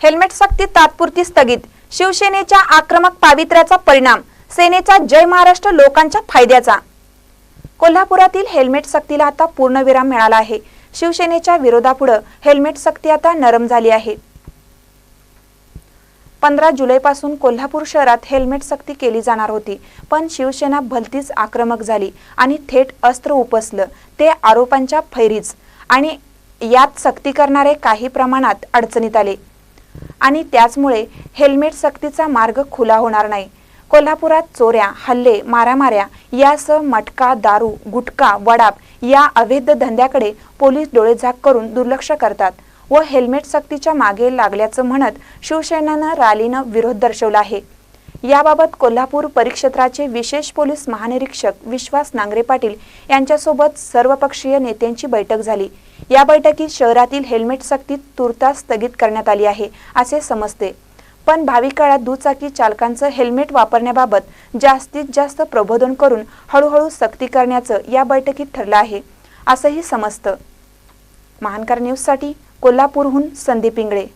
Helmet सक्ती तात्पुरती स्थगित. शिवसेनेच्या आक्रमक पावित्र्याचा परिणाम सेनेचा जय महाराष्ट्र लोकांच्या फायद्याचा. कोल्हापुरातील हेल्मेट सक्तीला आता पूर्णविराम मिळाला आहे. शिवसेनेच्या विरोधापुढे हेल्मेट सक्ती आता नरम झाली आहे. पंधरा जुलैपासून कोल्हापूर शहरात हेल्मेट सक्ती केली जाणार होती पण शिवसेना भलतीच आक्रमक झाली आणि थेट अस्त्र उपसलं ते आरोपांच्या फैरीच आणि यात सक्ती करणारे काही प्रमाणात अडचणीत आले. आणि त्याचमुळे हेल्मेट सक्तीचा मार्ग खुला होणार नाही. कोल्हापुरात चोऱ्या हल्ले मारामाऱ्या यासह मटका दारू गुटखा वडाप या अवैध धंद्याकडे पोलीस डोळेझाक करून दुर्लक्ष करतात व हेल्मेट सक्तीच्या मागे लागल्याचं म्हणत शिवसेनेनं रॅलीनं विरोध दर्शवला आहे. याबाबत कोल्हापूर परिक्षेत्राचे विशेष पोलीस महानिरीक्षक विश्वास नांगरे पाटील यांच्यासोबत सर्वपक्षीय नेत्यांची बैठक झाली. या बैठकीत शहरातील हेल्मेट सक्ती तुर्तास स्थगित करण्यात आली आहे असे समजते. पण भावी काळात दुचाकी चालकांचं हेल्मेट वापरण्याबाबत जास्तीत जास्त प्रबोधन करून हळूहळू सक्ती करण्याचं या बैठकीत ठरलं आहे असंही समजतं. महानकार न्यूजसाठी कोल्हापूरहून संदीप इंगळे.